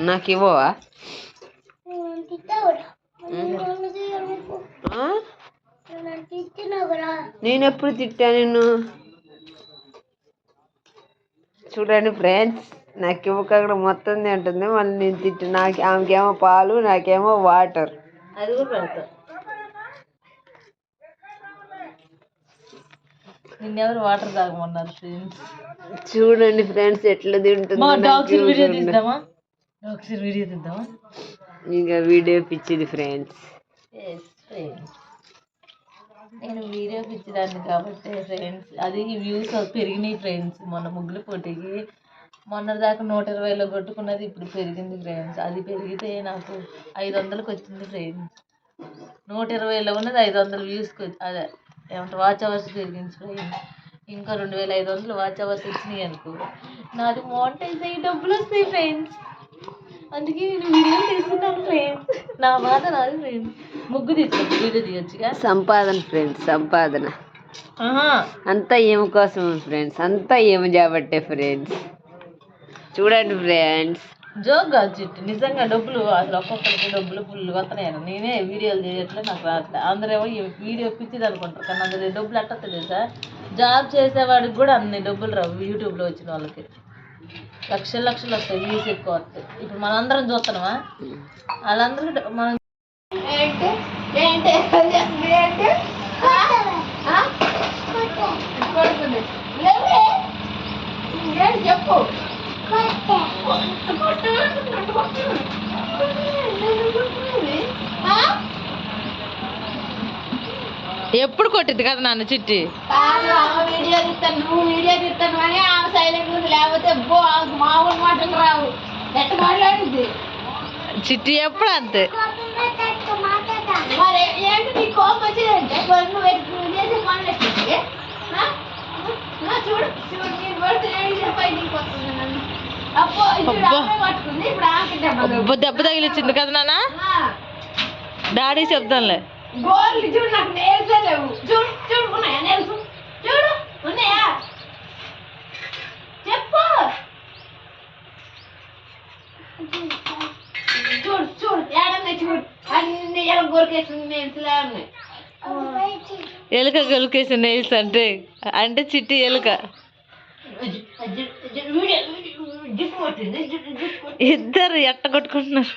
నాకు ఇవ్వవా? నేను ఎప్పుడు తిట్టా నిన్ను చూడండి ఫ్రెండ్స్ నాకు ఇవ్వక మొత్తం తింటుంది మళ్ళీ నేను తిట్టి నాకు ఆమెకేమో పాలు నాకేమో వాటర్ అది కూడా నిన్నెవరు వాటర్ తాగమన్నారు ఫ్రెండ్స్ చూడండి ఫ్రెండ్స్ ఎట్లా తింటుందో మా నాకు డాగ్స్ వీడియో. తీద్దామా? డాగ్స్ వీడియో తీద్దామా? ఇంకా వీడియో పిచ్చిది ఫ్రెండ్స్. నేను వీడియో పిచ్చిదాన్ని కాబట్టి ఫ్రెండ్స్ అది వ్యూస్ పెరిగినాయి ఫ్రెండ్స్ మొన్న ముగ్గులు పోటీకి మొన్న దాకా నూట ఇరవైలో కొట్టుకున్నది ఇప్పుడు పెరిగింది ఫ్రెండ్స్ అది పెరిగితే నాకు ఐదు వందలకు వచ్చింది ఫ్రెండ్స్ నూట ఇరవైలో ఉన్నది ఐదు వందల వ్యూస్కి అదే ఏమంటారు? వాచ్ అవర్స్ ఫ్రెండ్స్ ఇంకా రెండు వేల ఐదు వందలు వాచ్ అవర్స్ వచ్చినాయి అనుకో. నాది మోనిటైజ్ అయ్యి డబ్బులు వస్తాయి ఫ్రెండ్స్ అందుకే నేను వీడియోలు తీస్తున్నాను ఫ్రెండ్స్ నా బాధ నాది ఫ్రెండ్స్ ముగ్గు తీసుకోండి వీడియో తీయొచ్చుగా? సంపాదన ఫ్రెండ్స్ సంపాదన. అంతా ఏమి కోసం ఫ్రెండ్స్ అంతా ఏమి చేయబట్టే ఫ్రెండ్స్ చూడండి ఫ్రెండ్స్ జోక్ కాదు చిట్టు. నిజంగా డబ్బులు అసలు ఒక్కొక్కరికి డబ్బులు ఫుల్ వస్తున్నాయి నేనే వీడియోలు చేయట్లే నాకు రావట్లే. అందరేమో ఈ వీడియో పిచ్చిది అనుకుంటారు. కానీ అందరి డబ్బులు అట్ట తెలుసా? జాబ్ చేసేవాడికి కూడా అన్ని డబ్బులు రావు యూట్యూబ్లో వచ్చిన వాళ్ళకి. లక్షలు లక్షలు వస్తాయి వ్యూస్ ఎక్కువ వస్తాయి. ఇప్పుడు మనం అందరం చూస్తున్నామా వాళ్ళందరికీ డ- మనం చెప్పు ఎప్పుడు కొట్టింది కదా నాన్న చిట్టి? కాదు ఆమె వీడియో తీస్తాను నువ్వు వీడియో తీస్తాను అని ఆమె సైలెంట్ ఉంది. లేకపోతే బో ఆమెకు మామూలు మాటలు రావు. ఎట్ట మాట్లాడింది చిట్టి ఎప్పుడు అంతే? మరి ఏంటి నీ కోపం వచ్చేదంటే మరి నువ్వు ఎట్- నువ్వు చేసే పనులు ఎట్టింది చూడు చూడు నేను పడితే ఏడు చెప్పాయి నీకు వస్తుంది నన్ను. అప్పో ఇప్పుడు అబ్బా. ఆమె పట్టుకుంది ఇప్పుడు ఆమెకి దెబ్బ అబ్బో, దెబ్బ తగిలిచ్చింది కదా నాన్న? డాడీ చెప్తానులే. గోర్లు చూడు నాకు నేల్సే లేవు చూడు చూడు ఉన్నాయా నేల్స్ చూడు ఉన్నాయా చెప్పు చూడు చూడు ఏడన్నా చూడు అన్ని ఎలా ఉన్నాయి ఎలుక గెలుకేసి నెయిల్స్ అంటే అంటే చిట్టి ఎలుక. ఇద్దరు ఎట్ట కొట్టుకుంటున్నారు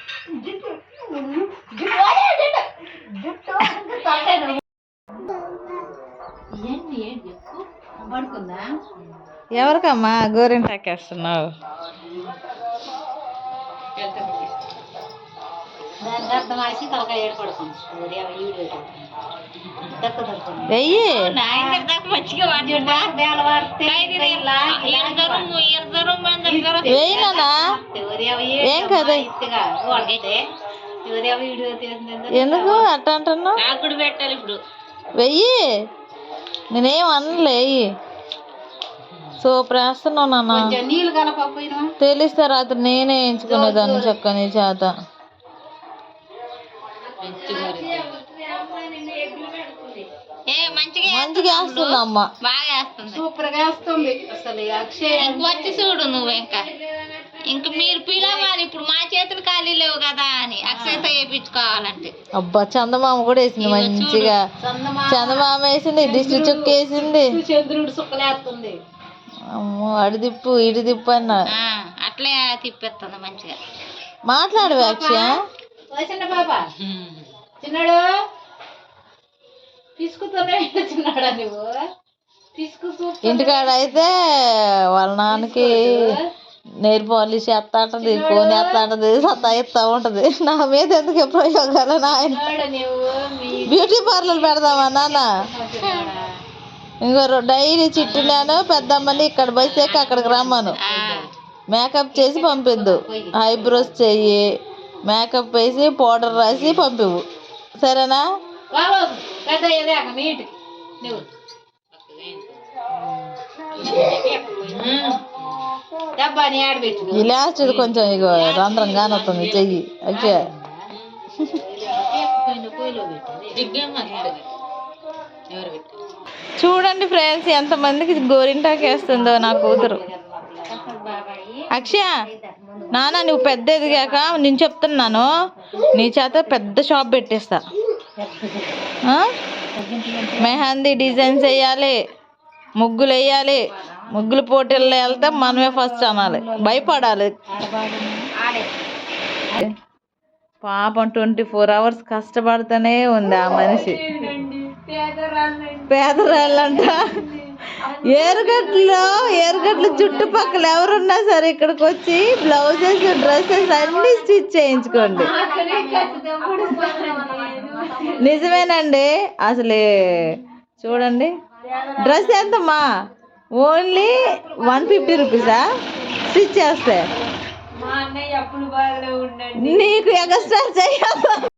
ఎవరికమ్మా? గోరింటాకేస్తున్నావు అర్థం ఆసి తలకాయ వీడియో ఎందుకు? అట్ట అంటున్నావు? నాకు పెట్టాలి ఇప్పుడు. వెయ్యి? నేనేం అనలే వెయ్యి. సూపర్ వేస్తున్నావు నాన్న. కొంచెం నీళ్ళు కలపకపోయినా తెలిస్తే రాత్రి నేనే ఎంచుకునేదాన్ని చక్కని చేత. మంచిగా వేస్తుంది అమ్మ. బాగా వేస్తుంది. సూపర్గా వస్తుంది. అసలు అక్షయ్ వచ్చి చూడు నువ్వు ఇంకా. ఇంక మీరు పిలవాలి ఇప్పుడు మా చేతులు ఖాళీ లేవు కదా అని అక్షయత వేయించుకోవాలంటే అబ్బా చందమామ కూడా వేసింది మంచిగా. చందమా చందమామ వేసింది దిష్టి చుక్క వేసింది. చంద్రుడు సుక్కలేస్తుంది. అమ్మో అడి దిప్పు ఇడి అన్న. అట్లే తిప్పేస్తుంది మంచిగా. మాట్లాడు అక్షయ. ఓ చిన్న పాప చిన్నాడు చిన్నాడా నువ్వు. పిసుకు ఇంటికాడ అయితే వాళ్ళ నాన్నకి నెయిల్ పాలిష్ ఎత్తా ఉంటది కోని ఎత్తా ఉంటది సత్తా ఎత్తా ఉంటది. నా మీద ఎందుకు ప్రయోగాలు నాయన బ్యూటీ పార్లర్ పెడదామా నాన్న? ఇంకో డైలీ చిట్టు నేను పెద్దమ్మని ఇక్కడ బస్ ఎక్కి అక్కడికి రమ్మను. మేకప్ చేసి పంపిద్దు. ఐబ్రోస్ చెయ్యి మేకప్ వేసి పౌడర్ రాసి పంపివు సరేనా? నీట్ ఈ లాస్ట్ కొంచెం ఇగో రంధ్రం కానొస్తుంది చెయ్యి. ఓకే చూడండి ఫ్రెండ్స్ ఎంతమందికి గోరింటాకు వేస్తుందో నా కూతురు. అక్షయ నాన్న నువ్వు పెద్ద ఎదిగాక నేను చెప్తున్నాను. నీ చేత పెద్ద షాప్ పెట్టేస్తా? మెహందీ డిజైన్స్ వేయాలి ముగ్గులు వేయాలి. ముగ్గులు పోటీల్లో వెళ్తే మనమే ఫస్ట్ అనాలి. భయపడాలి. పాపం ట్వంటీ ఫోర్ అవర్స్ కష్టపడుతూనే ఉంది ఆ మనిషి. పేదరాళ్ళంట. ఏరుగట్లో ఏరుగట్లు చుట్టుపక్కల ఎవరున్నా సరే ఇక్కడికి వచ్చి బ్లౌజెస్ డ్రెస్సెస్ అన్ని స్టిచ్ చేయించుకోండి. నిజమేనండి. అసలే చూడండి. డ్రెస్ ఎంతమ్మా? ఓన్లీ వన్ ఫిఫ్టీ రూపీసా? స్టిచ్ చేస్తే. నీకు ఎక్స్ట్రా చెయ్యాలి